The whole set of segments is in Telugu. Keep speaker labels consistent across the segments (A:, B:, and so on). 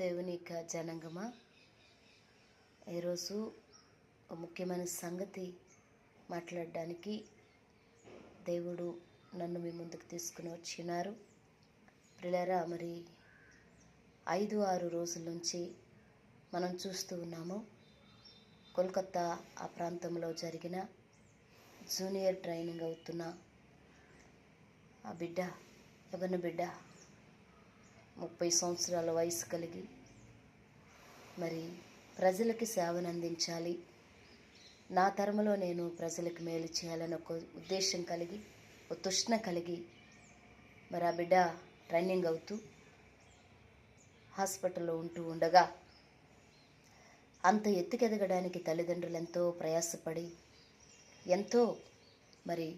A: దేవుని యొక్క జనంగమా? ఈరోజు ముఖ్యమైన సంగతి మాట్లాడడానికి దేవుడు నన్ను మీ ముందుకు తీసుకుని వచ్చినారు. ప్రిలరా మరి ఐదు ఆరు రోజుల నుంచి మనం చూస్తూ ఉన్నాము. కోల్కత్తా ఆ ప్రాంతంలో జరిగిన జూనియర్ ట్రైనింగ్ అవుతున్న ఆ బిడ్డ ఎవరిన బిడ్డ? ముప్పై సంవత్సరాల వయసు కలిగి మరి ప్రజలకి సేవను అందించాలి నా తరములో నేను ప్రజలకు మేలు చేయాలని ఒక ఉద్దేశం కలిగి ఒక తృష్ణ కలిగి మరి ఆ బిడ్డ రన్నింగ్ అవుతూ హాస్పిటల్లో ఉంటూ ఉండగా అంత ఎత్తుకెదగడానికి తల్లిదండ్రులు ఎంతో ప్రయాసపడి ఎంతో మరి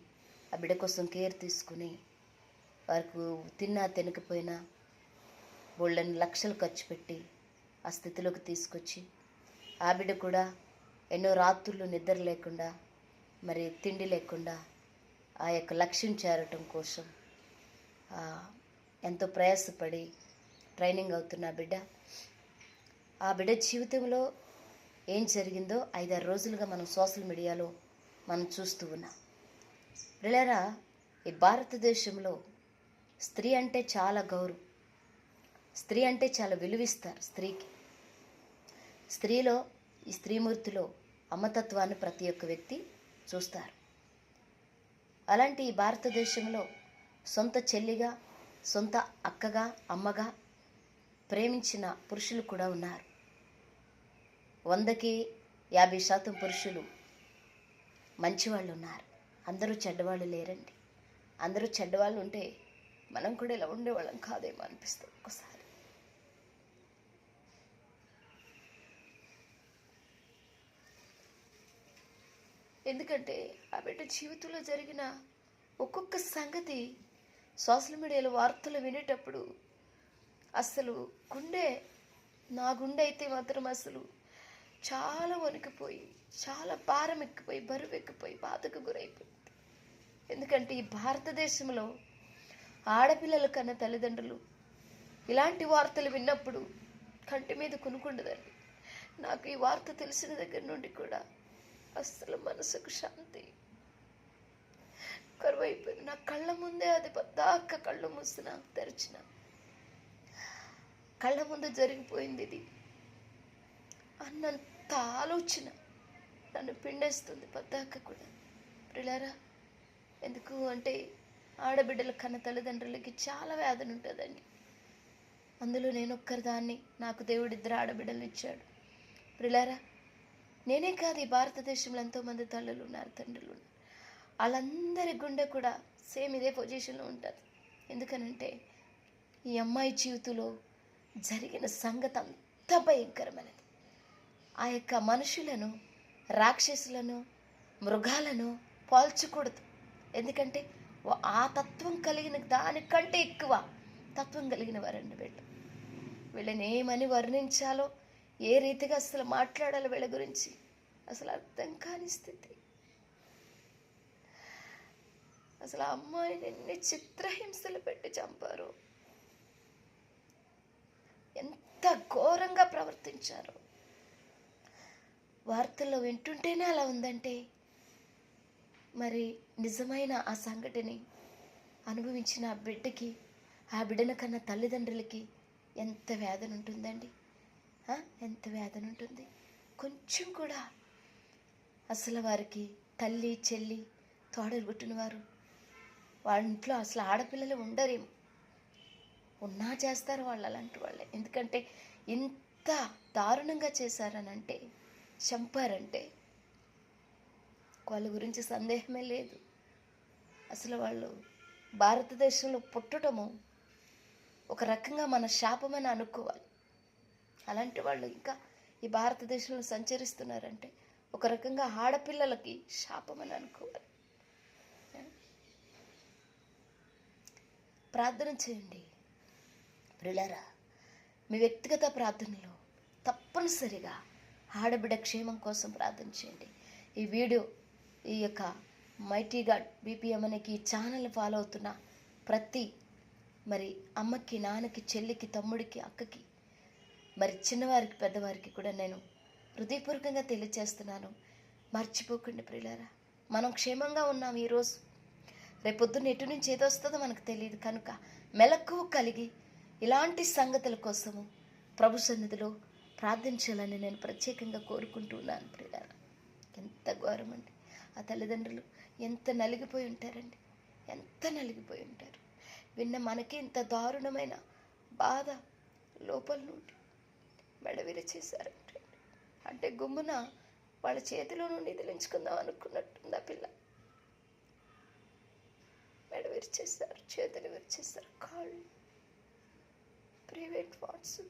A: ఆ బిడ్డ కోసం కేర్ తీసుకుని వారికి తిన్నా తినకపోయినా బోళ్ళని లక్షలు ఖర్చు పెట్టి ఆ స్థితిలోకి తీసుకొచ్చి ఆ బిడ్డ కూడా ఎన్నో రాత్రులు నిద్ర లేకుండా మరి తిండి లేకుండా ఆ యొక్క లక్ష్యం చేరటం కోసం ఎంతో ప్రయాసపడి ట్రైనింగ్ అవుతున్న బిడ్డ. ఆ బిడ్డ జీవితంలో ఏం జరిగిందో ఐదారు రోజులుగా మనం సోషల్ మీడియాలో మనం చూస్తూ ఉన్నాం. పిల్లరా ఈ భారతదేశంలో స్త్రీ అంటే చాలా గౌరవం. స్త్రీ అంటే చాలా విలువిస్తారు. స్త్రీకి స్త్రీలో ఈ స్త్రీమూర్తిలో అమ్మతత్వాన్ని ప్రతి ఒక్క వ్యక్తి చూస్తారు. అలాంటి ఈ భారతదేశంలో సొంత చెల్లిగా సొంత అక్కగా అమ్మగా ప్రేమించిన పురుషులు కూడా ఉన్నారు. వందకి యాభై శాతం పురుషులు మంచివాళ్ళు ఉన్నారు. అందరూ చెడ్డవాళ్ళు లేరండి. అందరూ చెడ్డవాళ్ళు ఉంటే మనం కూడా ఇలా ఉండేవాళ్ళం కాదేమో అనిపిస్తుంది ఒక్కసారి. ఎందుకంటే ఆ బిడ్డ జీవితంలో జరిగిన ఒక్కొక్క సంగతి సోషల్ మీడియాలో వార్తలు వినేటప్పుడు అసలు గుండె నా గుండె అయితే మాత్రం అసలు చాలా వణికిపోయి చాలా భారం ఎక్కిపోయి బరువు ఎక్కిపోయి బాధకు గురైపోయింది. ఎందుకంటే ఈ భారతదేశంలో ఆడపిల్లల కన్నా తల్లిదండ్రులు ఇలాంటి వార్తలు విన్నప్పుడు కంటి మీద కొనుక్కుండదండి నాకు ఈ వార్త తెలిసిన దగ్గర నుండి కూడా అస్సలు మనసుకు శాంతి. కరువైపోయింది. నా కళ్ళ ముందే అది పద్దాక కళ్ళు మూసిన తెరిచిన. కళ్ళ ముందు జరిగిపోయింది ఇది. అన్నంత ఆలోచన నన్ను పిండేస్తుంది పద్దాక కూడా. ప్రిలారా ఎందుకు అంటే ఆడబిడ్డల కన్న తల్లిదండ్రులకి చాలా వేదన ఉంటుందండి. అందులో నేను ఒక్కరిదాన్ని. నాకు దేవుడిద్దరు ఆడబిడ్డలు ఇచ్చాడు. ప్రిలారా నేనే కాదు ఈ భారతదేశంలో ఎంతోమంది తల్లులు ఉన్నారు తండ్రులు ఉన్నారు వాళ్ళందరి గుండె కూడా సేమ్ ఇదే పొజిషన్లో ఉంటుంది. ఎందుకనంటే ఈ అమ్మాయి జీవితంలో జరిగిన సంగతి అంత భయంకరమైనది. ఆ యొక్క మనుషులను రాక్షసులను మృగాలను పోల్చకూడదు. ఎందుకంటే ఆ తత్వం కలిగిన దానికంటే ఎక్కువ తత్వం కలిగిన వారండి వీళ్ళు. వీళ్ళని ఏమని వర్ణించాలో ఏ రీతిగా అసలు మాట్లాడాలి వీళ్ళ గురించి? అసలు అర్థం కాని స్థితి. అసలు అమ్మాయిని ఎన్ని చిత్రహింసలు పెట్టి చంపారు? ఎంత ఘోరంగా ప్రవర్తించారు? వార్తల్లో వింటుంటేనే అలా ఉందంటే? మరి నిజమైన ఆ సంఘటని అనుభవించిన ఆ బిడ్డకి ఆ బిడ్డను కన్నా తల్లిదండ్రులకి ఎంత వేదన ఉంటుందండి? ఎంత వేదన ఉంటుంది. కొంచెం కూడా అసలు వారికి తల్లి చెల్లి తోడలు పుట్టిన వారు వాళ్ళ ఇంట్లో అసలు ఆడపిల్లలు ఉండరేమో. ఉన్నా చేస్తారు వాళ్ళు అలాంటి వాళ్ళే. ఎందుకంటే ఇంత దారుణంగా చేశారనంటే చంపారంటే వాళ్ళ గురించి సందేహమే లేదు. అసలు వాళ్ళు భారతదేశంలో పుట్టడము ఒక రకంగా మన శాపమని అనుకోవాలి. అలాంటి వాళ్ళు ఇంకా ఈ భారతదేశంలో సంచరిస్తున్నారంటే ఒక రకంగా ఆడపిల్లలకి శాపం అని అనుకోవాలి. ప్రార్థన చేయండి. ప్రిలరా మీ వ్యక్తిగత ప్రార్థనలో తప్పనిసరిగా ఆడబిడ్డ క్షేమం కోసం ప్రార్థన చేయండి. ఈ వీడియో ఈ యొక్క మైటీ గాడ్ బీపీఎం అనేకి ఛానల్ ఫాలో అవుతున్న ప్రతి మరి అమ్మకి నాన్నకి చెల్లికి తమ్ముడికి అక్కకి మరి చిన్నవారికి పెద్దవారికి కూడా నేను హృదయపూర్వకంగా తెలియజేస్తున్నాను మర్చిపోకండి ప్రియులారా. మనం క్షేమంగా ఉన్నాం ఈరోజు. రేపొద్దున ఎటు నుంచి ఏదో వస్తుందో మనకు తెలియదు. కనుక మెలకువ కలిగి ఇలాంటి సంగతుల కోసము ప్రభు సన్నిధిలో ప్రార్థించాలని నేను ప్రత్యేకంగా కోరుకుంటున్నాను ప్రియులారా. ఎంత ఘోరం అండి ఆ తల్లిదండ్రులు ఎంత నలిగిపోయి ఉంటారండి. ఎంత నలిగిపోయి ఉంటారు. విన్న మనకి ఇంత దారుణమైన బాధ లోపల నుండి. మెడవిరి చేశారంటే అంటే గుమ్మున వాళ్ళ చేతిలో నుండి ఇదిలించుకుందాం అనుకున్నట్టుంది ఆ పిల్ల. మెడ విరిచేస్తారు చేతులు విరిచేస్తారు కాళ్ళు ప్రైవేట్ వాట్స్.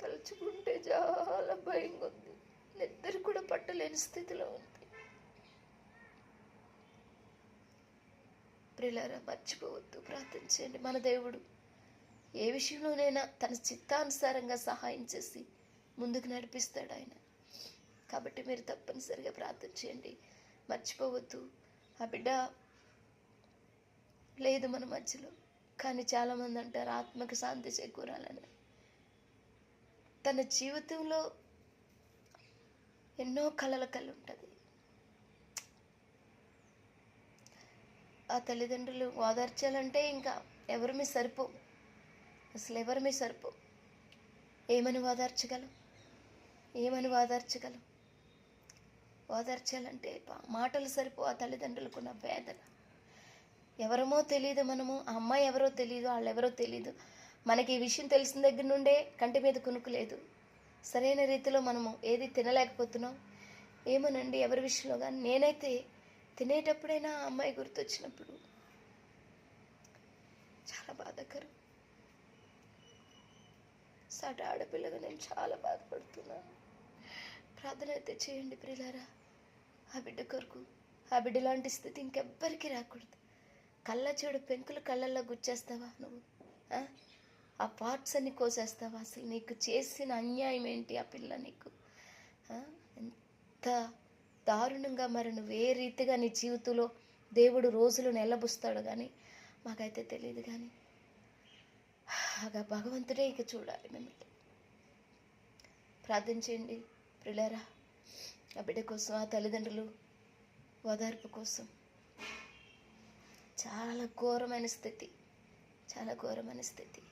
A: తలుచుకుంటే చాలా భయంగా ఉంది నిద్ర కూడా పట్టలేని స్థితిలో ఉంది. ప్రిలారా మర్చిపోవద్దు. ప్రార్థించండి మన దేవుడు ఏ విషయంలోనైనా తన చిత్తానుసారంగా సహాయం చేసి ముందుకు నడిపిస్తాడు ఆయన. కాబట్టి మీరు తప్పనిసరిగా ప్రార్థన చేయండి. మర్చిపోవద్దు. ఆ బిడ్డ లేదు మన మధ్యలో. కానీ చాలామంది అంటారు ఆత్మకు శాంతి చేకూరాలని. తన జీవితంలో ఎన్నో కలల కళ ఉంటుంది ఆ తల్లిదండ్రులు ఓదార్చాలంటే ఇంకా ఎవరు మీ సరిపో అసలు ఎవరు మీ సరిపో? ఏమని వాదార్చగలం ఏమని వాదార్చగలం ఓదార్చాలంటే మాటలు సరిపో ఆ తల్లిదండ్రులకున్న వేదన. ఎవరమో తెలియదు మనము ఆ అమ్మాయి ఎవరో తెలియదు వాళ్ళు ఎవరో తెలియదు మనకి ఈ విషయం తెలిసిన దగ్గర నుండే కంటి మీద కునుకు లేదు. సరైన రీతిలో మనము ఏది తినలేకపోతున్నాం. ఏమోనండి ఎవరి విషయంలో కానీ నేనైతే తినేటప్పుడైనా ఆ అమ్మాయి గుర్తొచ్చినప్పుడు చాలా బాధాకరం. సాటి ఆడపిల్లగా నేను చాలా బాధపడుతున్నాను ప్రార్థన అయితే చేయండి ప్రిలారా ఆ బిడ్డ కొరకు ఆ బిడ్డ లాంటి స్థితి ఇంకెవ్వరికి రాకూడదు. కళ్ళ చెడు పెంకులు కళ్ళల్లో గుచ్చేస్తావా నువ్వు? ఆ? పార్ట్స్ అన్ని కోసేస్తావా? అసలు నీకు చేసిన అన్యాయం ఏంటి ఆ పిల్ల నీకు? ఎంత దారుణంగా మరి నువ్వు ఏ రీతిగా నీ జీవితంలో దేవుడు రోజులు నిలబుస్తాడు కానీ మాకైతే తెలియదు కానీ ఆగా భగవంతుడే ఇక చూడాలి మిమ్మల్ని. ప్రార్థించండి ప్రిలారా ఆ బిడ్డ కోసం ఆ తల్లిదండ్రులు ఓదార్పు కోసం. చాలా ఘోరమైన స్థితి. చాలా ఘోరమైన స్థితి.